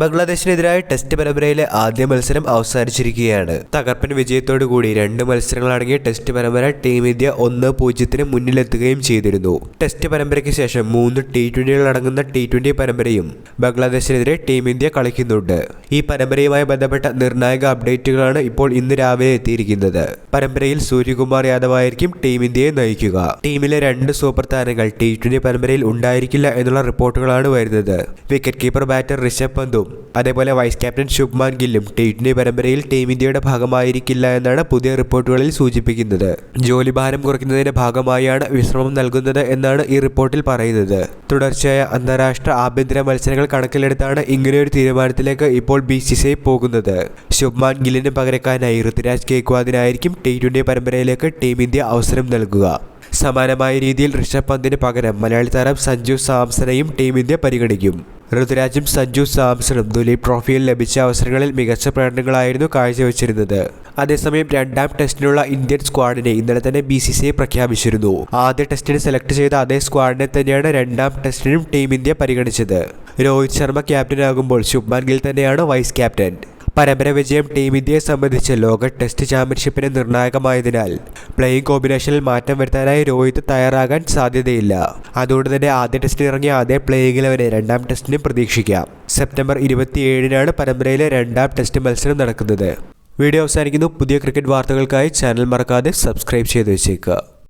ബംഗ്ലാദേശിനെതിരായ test പരമ്പരയിലെ ആദ്യ മത്സരം അവസാനിച്ചിരിക്കുകയാണ്. തകർപ്പൻ വിജയത്തോടുകൂടി രണ്ട് മത്സരങ്ങളടങ്ങിയ ടെസ്റ്റ് പരമ്പര ടീം ഇന്ത്യ ഒന്ന് പൂജ്യത്തിന് മുന്നിലെത്തുകയും ചെയ്തിരുന്നു. ടെസ്റ്റ് പരമ്പരയ്ക്ക് ശേഷം മൂന്ന് ടി ട്വന്റികളടങ്ങുന്ന ടി ട്വന്റി പരമ്പരയും ബംഗ്ലാദേശിനെതിരെ ടീം ഇന്ത്യ കളിക്കുന്നുണ്ട്. ഈ പരമ്പരയുമായി ബന്ധപ്പെട്ട നിർണായക അപ്ഡേറ്റുകളാണ് ഇപ്പോൾ ഇന്ന് രാവിലെ എത്തിയിരിക്കുന്നത്. പരമ്പരയിൽ സൂര്യകുമാർ യാദവ് ആയിരിക്കും ടീം ഇന്ത്യയെ നയിക്കുക. ടീമിലെ രണ്ട് സൂപ്പർ താരങ്ങൾ ടി ട്വന്റി പരമ്പരയിൽ ഉണ്ടായിരിക്കില്ല എന്നുള്ള റിപ്പോർട്ടുകളാണ് വരുന്നത്. വിക്കറ്റ് കീപ്പർ ബാറ്റർ ഋഷഭ് പന്തും അതേപോലെ വൈസ് ക്യാപ്റ്റൻ ശുഭ്മാൻ ഗില്ലും ടി ട്വന്റി പരമ്പരയിൽ ടീം ഇന്ത്യയുടെ ഭാഗമായിരിക്കില്ല എന്നാണ് പുതിയ റിപ്പോർട്ടുകളിൽ സൂചിപ്പിക്കുന്നത്. ജോലിഭാരം കുറയ്ക്കുന്നതിന്റെ ഭാഗമായാണ് വിശ്രമം നൽകുന്നത് എന്നാണ് ഈ റിപ്പോർട്ടിൽ പറയുന്നത്. തുടർച്ചയായ അന്താരാഷ്ട്ര ആഭ്യന്തര മത്സരങ്ങൾ കണക്കിലെടുത്താണ് ഇങ്ങനെയൊരു തീരുമാനത്തിലേക്ക് ഇപ്പോൾ ബി സി സി പോകുന്നത്. ശുഭ്മാൻ ഗില്ലിന് പകരക്കാരനായി ഋതുരാജ് കേക്വാദിനായിരിക്കും ടി ട്വന്റി പരമ്പരയിലേക്ക് ടീം ഇന്ത്യ അവസരം നൽകുക. സമാനമായ രീതിയിൽ ഋഷഭ് പന്തിന് പകരം മലയാളി താരം സഞ്ജു സാംസനെയും ടീം ഇന്ത്യ പരിഗണിക്കും. ഋതുരാജും സഞ്ജു സാംസണും ദുലീപ് ട്രോഫിയിൽ ലഭിച്ച അവസരങ്ങളിൽ മികച്ച പ്രകടനങ്ങളായിരുന്നു കാഴ്ചവെച്ചിരുന്നത്. അതേസമയം രണ്ടാം ടെസ്റ്റിനുള്ള ഇന്ത്യൻ സ്ക്വാഡിനെ ഇന്നലെ തന്നെ ബി സി സി ഐ പ്രഖ്യാപിച്ചിരുന്നു. ആദ്യ ടെസ്റ്റിന് സെലക്ട് ചെയ്ത അതേ സ്ക്വാഡിനെ തന്നെയാണ് രണ്ടാം ടെസ്റ്റിനും ടീം ഇന്ത്യ പരിഗണിച്ചത്. രോഹിത് ശർമ്മ ക്യാപ്റ്റനാകുമ്പോൾ ശുഭ്മാൻ ഗിൽ തന്നെയാണ് വൈസ് ക്യാപ്റ്റൻ പരമ്പര വിജയം ടീം ഇന്ത്യയെ സംബന്ധിച്ച് ലോക ടെസ്റ്റ് ചാമ്പ്യൻഷിപ്പിന് നിർണായകമായതിനാൽ പ്ലേയിങ് കോമ്പിനേഷനിൽ മാറ്റം വരുത്താനായി രോഹിത് തയ്യാറാകാൻ സാധ്യതയില്ല. അതുകൊണ്ട് തന്നെ ആദ്യ ടെസ്റ്റിൽ ഇറങ്ങിയ ആദ്യ പ്ലേയിങ്ങിൽ അവരെ രണ്ടാം ടെസ്റ്റിനും പ്രതീക്ഷിക്കാം. സെപ്റ്റംബർ ഇരുപത്തിയേഴിനാണ് പരമ്പരയിലെ രണ്ടാം ടെസ്റ്റ് മത്സരം നടക്കുന്നത്. വീഡിയോ അവസാനിക്കുന്നു. പുതിയ ക്രിക്കറ്റ് വാർത്തകൾക്കായി ചാനൽ മറക്കാതെ സബ്സ്ക്രൈബ് ചെയ്ത് വെച്ചേക്കുക.